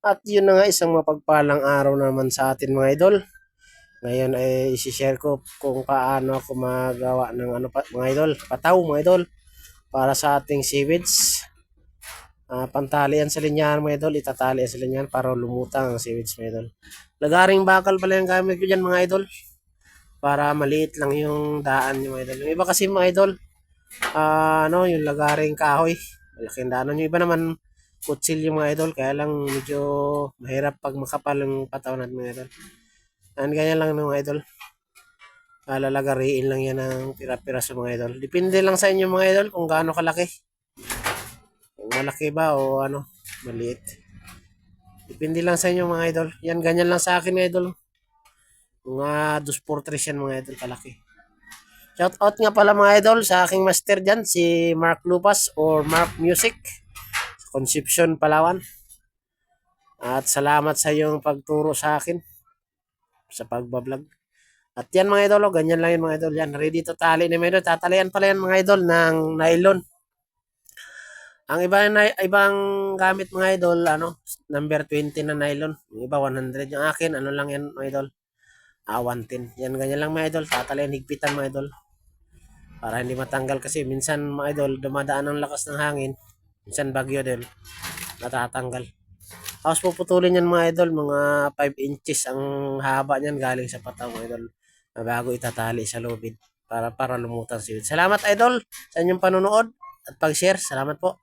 At yun na nga isang mapagpalang araw naman sa atin mga idol. Ngayon ay isi-share ko kung paano ako magawa ng ano pa, mga idol, pataw mga idol para sa ating seaweeds. Ah, pantali yan sa linyahan mga idol, itatali yan sa linyahan para lumutang ang seaweeds mga idol. Lagaring bakal pala yung gamit ko dyan mga idol para maliit lang yung daan yung mga idol. Yung iba kasi mga idol, ah, ano, yung lagaring kahoy, malaking daanan. Yung iba naman, kutsil yung mga idol, kaya lang medyo mahirap pag makapal yung patawan natin mga idol. And ganyan lang ng mga idol. Lalagariin lang yan ng pira-pira sa mga idol. Depende lang sa inyo mga idol kung gaano kalaki. Kung malaki ba o ano, maliit. Depende lang sa inyo mga idol. Yan, ganyan lang sa akin mga idol. Mga 2 por 3 yan mga idol kalaki. Shout out nga pala mga idol sa aking master dyan, si Mark Lupas or Mark Music Concepcion, Palawan. At salamat sa iyong pagturo sa akin sa pagbablog. At yan mga idol, oh, ganyan lang yan mga idol. Yan, ready to tali na mga. Tatalian pala yan mga idol ng nylon. Ang iba na ibang gamit mga idol, ano, number 20 na nylon. Yung iba 100. Yung akin, ano lang yan mga idol. Ah, 110. Yan, ganyan lang mga idol. Tatalian, higpitan mga idol. Para hindi matanggal kasi minsan mga idol, dumadaan ang lakas ng hangin. Minsan bagyo din. Natatanggal. Tapos puputulin yan mga idol, mga 5 inches ang haba niyan galing sa pataw mga idol. Bago itatali sa lubid para para lumutang siwid. Salamat idol sa inyong panonood at pag-share. Salamat po.